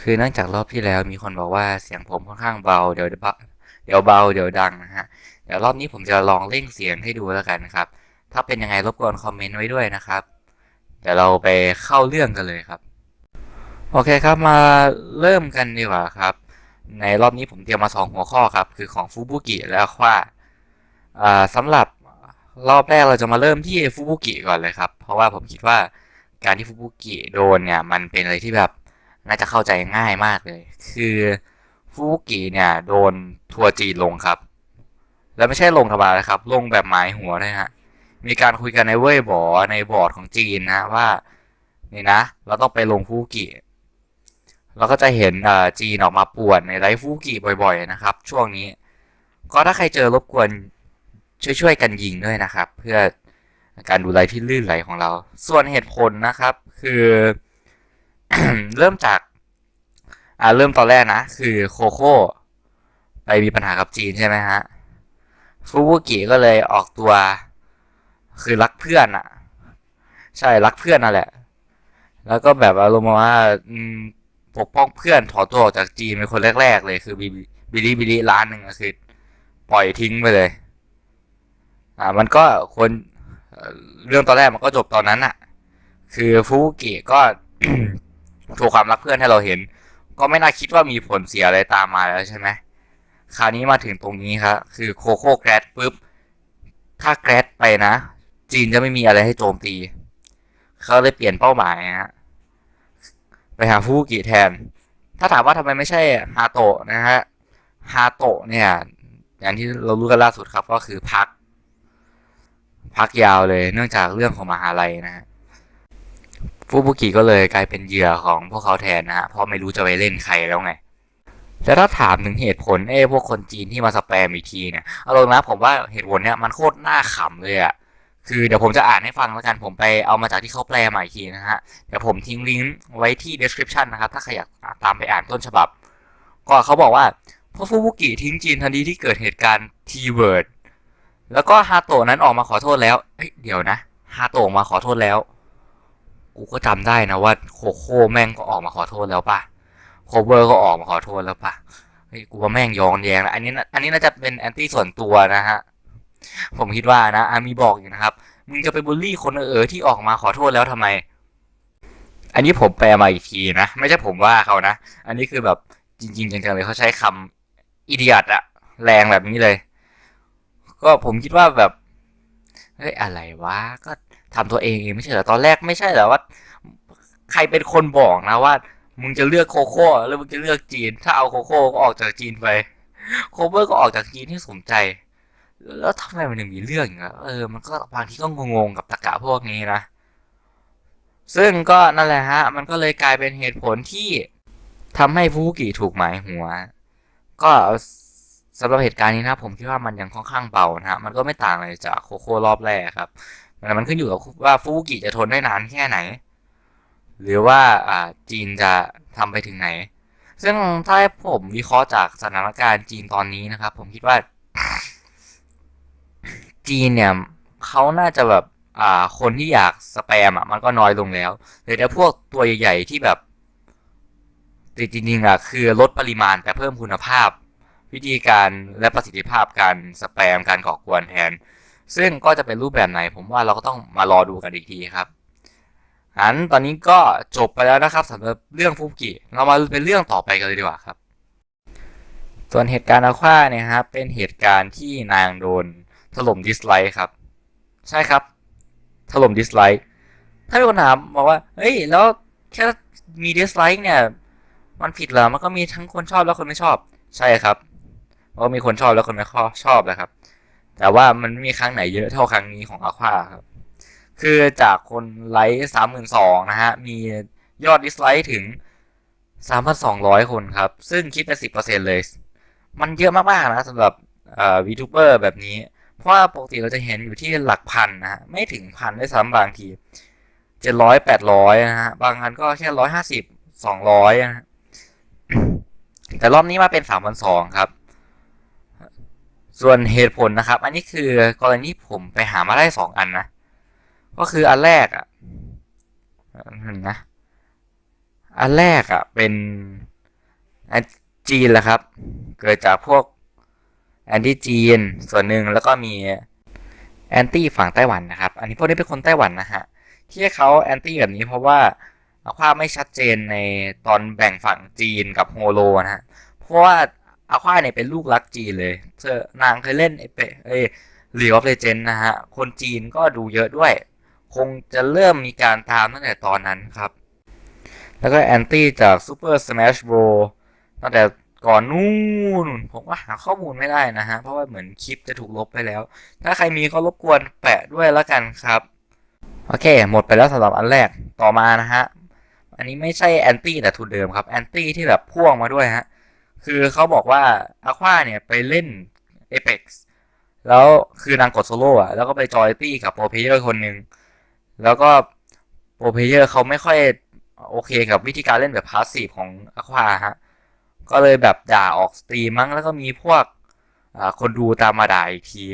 คือเนื่องจากรอบที่แล้วมีคนบอกว่าเสียงผมค่อนข้างเบา เดี๋ยวเดี๋ยวเบาเดี๋ยวดังนะฮะ เดี๋ยวรอบนี้ผมจะลองเร่งเสียงให้ดูแล้วกันนะครับ ถ้าเป็นยังไงรบกวนคอมเมนต์ไว้ด้วยนะครับ เดี๋ยวเราไปเข้าเรื่องกันเลยครับ โอเคครับมาเริ่มกันดีกว่าครับ ในรอบนี้ผมเตรียมมาสองหัวข้อครับ คือของฟูบุกิและควาอ่าสำหรับรอบแรกเราจะมาเริ่มที่ฟูบุกิก่อนเลยครับ เพราะว่าผมคิดว่าการที่ฟูบุกิโดนเนี่ยมันเป็นอะไรที่แบบ น่าจะเข้าใจง่ายมากเลย คือฟูกิเนี่ยโดนทัวร์จีนลงครับ แล้วไม่ใช่ลงธรรมดานะครับ ลงแบบหมายหัวนะฮะมีการคุยกันในเว่ยบอในบอร์ดของจีนนะว่านี่นะ เราต้องไปลงฟูกิเราก็จะเห็นจีนออกมาป่วนในไลฟ์ฟูกิบ่อย ๆ นะครับ ช่วงนี้ ก็ถ้าใครเจอรบกวนช่วยๆกันยิงด้วยนะครับ เพื่อการดูไลฟ์ที่ลื่นไหลของเรา ส่วนเหตุผลนะครับ คือ เริ่มจาก อ่าเริ่มตอนแรกนะ คือโคโค่ไปมีปัญหากับจีนใช่ไหมฮะฟูบุกิก็เลยออกตัว คือรักเพื่อนอะใช่รักเพื่อนนั่นแหละ แล้วก็แบบอารมณ์ว่าปกป้องเพื่อนถอนตัวออกจากจีนเป็นคนแรก ๆ เลย คือบิบิลิบิลิร้านหนึ่งคือปล่อยทิ้งไปเลย อ่า มันก็คนเอ่อเรื่องตอนแรกมันก็จบตอนนั้นอะคือฟูบุกิก็ โชว์ความรักเพื่อนให้เราเห็น ก็ไม่น่าคิดว่ามีผลเสียอะไรตามมาแล้วใช่ไหมคราวนี้มาถึงตรงนี้ครับคือโคโค่แกรดปุ๊บ ถ้าแกรดไปนะ จีนจะไม่มีอะไรให้โจมตี เขาเลยเปลี่ยนเป้าหมายฮะไปหาฟูกิแทน ถ้าถามว่าทำไมไม่ใช่ฮาโตะนะฮะฮาโตะเนี่ย อย่างที่เรารู้กันล่าสุดครับก็คือพัก พักยาวเลยเนื่องจากเรื่องของมหาลัยนะฮะ ฟูบุกิก็เลยกลายเป็นเหยื่อของพวกเขาแทนนะฮะเพราะไม่รู้จะไปเล่นใครแล้วไงแล้วถ้าถามถึงเหตุผลเอ้พวกคนจีนที่มาสแปมอีกทีเนี่ยเอาลงนะผมว่าเหตุผลเนี่ยมันโคตรน่าขำเลยอะคือเดี๋ยวผมจะอ่านให้ฟังแล้วกันผมไปเอามาจากที่เขาแปลมาอีกทีนะฮะเดี๋ยวผมทิ้งลิงก์ไว้ที่ description นะครับ ถ้าใครอยากตามไปอ่านต้นฉบับ ก็เขาบอกว่าพอฟูบุกิทิ้งจีนทันทีที่เกิดเหตุการณ์ T-word แล้วก็ฮาโตะนั้นออกมาขอโทษแล้วเฮ้ยเดี๋ยวนะฮาโตะมาขอโทษแล้ว กูก็จำได้นะว่าโคโค่แม่งก็ออกมาขอโทษแล้วป่ะโคเวอร์ก็ออกมาขอโทษแล้วป่ะเฮ้ยกูว่าแม่งย้อนแย้งแล้วอันนี้อันนี้น่าจะเป็นแอนตี้ส่วนตัวนะฮะผมคิดว่านะอามีบอกอยู่นะครับมึงจะไปบูลลี่คนเออที่ออกมาขอโทษแล้วทำไม อันนี้ผมแปลมาอีกทีนะ ไม่ใช่ผมว่าเขานะ อันนี้คือแบบจริง ๆ จังๆเลยเขาใช้คำอิเดียตอะแรงแบบนี้เลย ก็ผมคิดว่าแบบเฮ้ยอะไรวะก็ ทำตัวเองเองไม่ใช่เหรอตอนแรกไม่ใช่เหรอว่า ใครเป็นคนบอกนะว่า มึงจะเลือกโคโค่แล้วมึงจะเลือกจีน ถ้าเอาโคโค่ก็ออกจากจีนไปโคเวอร์ก็ออกจากจีนที่สมใจ แล้วทำไมมันถึงมีเรื่องอย่างเงี้ยเออมันก็บางทีก็งงๆกับตะกะพวกนี้นะซึ่งก็นั่นแหละฮะ มันก็เลยกลายเป็นเหตุผลที่ทำให้ฟูกิถูกหมายหัว ก็สำหรับเหตุการณ์นี้นะผมคิดว่ามันยังค่อนข้างเบานะฮะ มันก็ไม่ต่างอะไรจากโคโค่รอบแรกครับ แต่มันขึ้นอยู่กับว่าฟูกิจะทนได้นานแค่ไหน หรือว่าอ่าจีนจะทำไปถึงไหน ซึ่งถ้าผมวิเคราะห์จากสถานการณ์จีนตอนนี้นะครับ ผมคิดว่า จีนเนี่ยเขาน่าจะแบบอ่าคนที่อยากสแปมอะมันก็น้อยลงแล้วเหลือแต่พวกตัวใหญ่ ๆ ที่แบบจริงๆอะคือลดปริมาณแต่เพิ่มคุณภาพ วิธีการและประสิทธิภาพการสแปมการก่อกวนแทน ซึ่งก็จะเป็นรูปแบบไหน ผมว่าเราก็ต้องมารอดูกันอีกทีครับอันตอนนี้ก็จบไปแล้วนะครับสำหรับเรื่องฟุกิเรามาเป็นเรื่องต่อไปกันเลยดีกว่าครับ ส่วนเหตุการณ์อาควาเนี่ยครับเป็นเหตุการณ์ที่นางโดนถล่มดิสไลค์ครับ ใช่ครับ ถล่มดิสไลค์ถ้ามีคนถามบอกว่าเฮ้ยแล้วแค่มีดิสไลค์เนี่ยมันผิดเหรอมันก็มีทั้งคนชอบและคนไม่ชอบ ใช่ครับเพราะมีคนชอบและคนไม่ชอบแหละครับ แต่ว่ามันไม่มีครั้งไหนเยอะเท่าครั้งนี้ของอาควาครับ คือจากคนไลค์สามหมื่นสองนะฮะ มียอดดิสไลค์ถึงสามพันสองร้อยคนครับ ซึ่งคิดเป็นสิบเปอร์เซ็นเลย มันเยอะมากๆนะสำหรับอ่อวีทูเบอร์แบบนี้ เพราะว่าปกติเราจะเห็นอยู่ที่หลักพันนะฮะ ไม่ถึงพันด้วยซ้ำบางทีเจ็ดร้อยแปดร้อยนะฮะ บางอันก็แค่ร้อยห้าสิบสองร้อยนะฮะแต่รอบนี้มาเป็นสามพันสองครับ ส่วนเหตุผลนะครับ อันนี้คือกรณีผมไปหามาได้สองอันนะ ก็คืออันแรกอะนะ อันแรกอะ เป็นอันจีนแหละครับ เกิดจากพวกแอนตี้จีนส่วนหนึ่งแล้วก็มีแอนตี้ฝั่งไต้หวันนะครับ อันนี้พวกนี้เป็นคนไต้หวันนะฮะ ที่เขาแอนตี้แบบนี้เพราะว่าอาควาไม่ชัดเจนในตอนแบ่งฝั่งจีนกับโฮโลนะฮะ เพราะว่า อาควายเนี่ยเป็นลูกรักจีนเลยเจอนางเคยเล่นไอเปเอ้ลีออฟเลเจนนะฮะ คนจีนก็ดูเยอะด้วย คงจะเริ่มมีการตามตั้งแต่ตอนนั้นครับ แล้วก็แอนตี้จาก Super Smash Bros ตั้งแต่ก่อนนู่นผมก็หาข้อมูลไม่ได้นะฮะ เพราะว่าเหมือนคลิปจะถูกลบไปแล้ว ถ้าใครมีก็รบกวนแปะด้วยแล้วกันครับ โอเค หมดไปแล้วสำหรับอันแรกต่อมานะฮะ อันนี้ไม่ใช่แอนตี้แต่ทุนเดิมครับแอนตี้ที่แบบพ่วงมาด้วยฮะ คือเขาบอกว่าอควาเนี่ยไปเล่น Apex แล้วคือนางกดโซโล่อะแล้วก็ไปจอยตี้กับโปรเพเยอร์คนหนึ่งแล้วก็โปรเพเยอร์เขาไม่ค่อยโอเคกับวิธีการเล่นแบบพาสซีฟของอควาฮะก็เลยแบบด่าออกสตรีมมั้งแล้วก็มีพวกคนดูตามมาด่าอีกที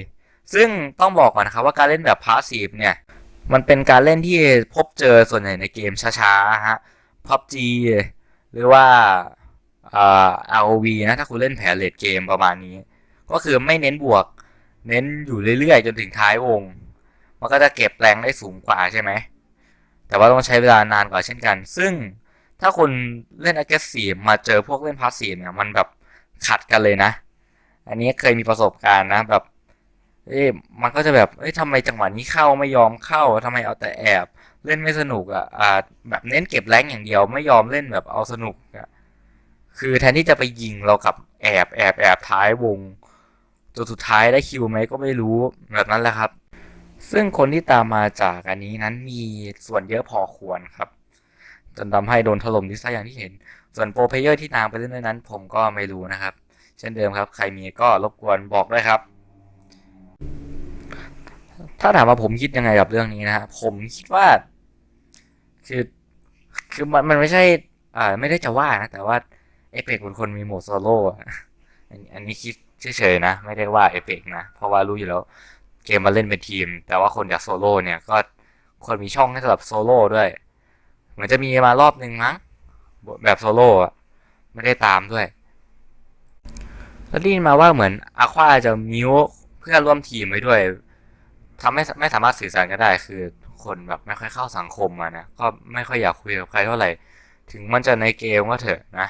ซึ่งต้องบอกก่อนนะครับว่าการเล่นแบบพาสซีฟเนี่ย มันเป็นการเล่นที่พบเจอส่วนใหญ่ในเกมช้าๆฮะ PUBG หรือว่า อ่า ROV นะถ้าคุณเล่นแผนเลดเกมประมาณนี้ ก็คือไม่เน้นบวก เน้นอยู่เรื่อยๆ จนถึงท้ายวง มันก็จะเก็บแรงได้สูงกว่าใช่ไหม แต่ว่าต้องใช้เวลานานกว่าเช่นกัน ซึ่งถ้าคุณเล่น aggressive มาเจอพวกเล่น passive เนี่ยมันแบบขัดกันเลยนะ อันนี้เคยมีประสบการณ์นะแบบเอ๊ะมันก็จะแบบ เอ้ทำไมจังหวะนี้เข้าไม่ยอมเข้าทำไมเอาแต่แอบ เล่นไม่สนุกอะอ่าแบบเน้นเก็บแรงอย่างเดียวไม่ยอมเล่นแบบเอาสนุกอะ คือแทนที่จะไปยิงเรากับแอบแอบแอบท้ายวงจนสุดท้ายได้คิวไหมก็ไม่รู้แบบนั้นแหละครับ ซึ่งคนที่ตามมาจากอันนี้นั้นมีส่วนเยอะพอควรครับ จนทำให้โดนถล่มที่ซอย่างที่เห็น ส่วนโปรเพเยอร์ที่นางไปเล่นด้วยนั้น ผมก็ไม่รู้นะครับ เช่นเดิมครับ ใครมีก็รบกวนบอกด้วยครับ ถ้าถามว่าผมคิดยังไงกับเรื่องนี้นะฮะผมคิดว่า คือคือมันมันไม่ใช่ อ่าไม่ได้จะว่านะแต่ว่า เอเปกเป็นคนมีโหมดโซโล่อันนี้คิดเฉยๆนะ ไม่ได้ว่าเอเปกนะ เพราะว่ารู้อยู่แล้วเกมมาเล่นเป็นทีม แต่ว่าคนอยากโซโล่เนี่ยก็ควรมีช่องให้สำหรับโซโล่ด้วย เหมือนจะมีมารอบหนึ่งมั้งแบบโซโล่ไม่ได้ตามด้วยแล้วได้ยินมาว่าเหมือนอาควาจะมิวเพื่อนร่วมทีมไว้ด้วยทำให้ไม่สามารถสื่อสารกันได้ คือคนแบบไม่ค่อยเข้าสังคมมานะก็ไม่ค่อยอยากคุยกับใครเท่าไหร่ ถึงมันจะในเกมก็เถอะนะ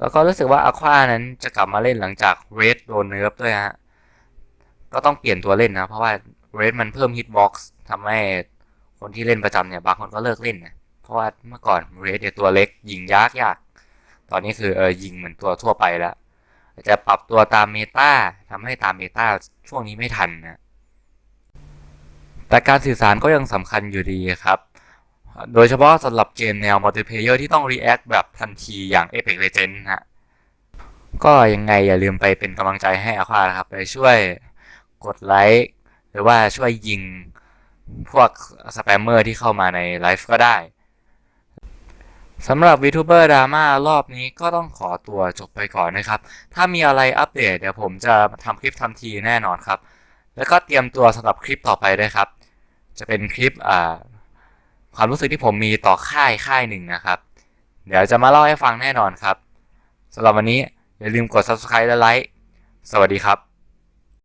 แล้วก็รู้สึกว่าอควานั้นจะกลับมาเล่นหลังจากเรดโดนเนิร์ฟด้วยฮะ ก็ต้องเปลี่ยนตัวเล่นนะ เพราะว่าเรดมันเพิ่มฮิตบ็อกซ์ทำให้คนที่เล่นประจำเนี่ย บางคนก็เลิกเล่นนะ เพราะว่าเมื่อก่อนเรดเนี่ยตัวเล็กยิงยากยาก ตอนนี้คือเออยิงเหมือนตัวทั่วไปแล้ว จะปรับตัวตามเมตาทำให้ตามเมตาช่วงนี้ไม่ทันนะแต่การสื่อสารก็ยังสำคัญอยู่ดีครับ โดยเฉพาะสำหรับเกมแนวมัลติเพเยอร์ที่ต้องรีแอคแบบทันทีอย่าง Apex Legends ฮะก็ยังไงอย่าลืมไปเป็นกำลังใจให้อาควานะครับ ไปช่วยกดไลค์หรือว่าช่วยยิงพวกสแปมเมอร์ที่เข้ามาในไลฟ์ก็ได้สำหรับ VTuber Drama รอบนี้ก็ต้องขอตัวจบไปก่อนนะครับ ถ้ามีอะไรอัปเดตเดี๋ยวผมจะทำคลิปทันทีแน่นอนครับ แล้วก็เตรียมตัวสำหรับคลิปต่อไปด้วยครับ จะเป็นคลิปอ่า ความรู้สึกที่ผมมีต่อค่ายค่ายหนึ่งนะครับ เดี๋ยวจะมาเล่าให้ฟังแน่นอนครับสำหรับวันนี้อย่าลืมกด subscribe และไลค์สวัสดีครับ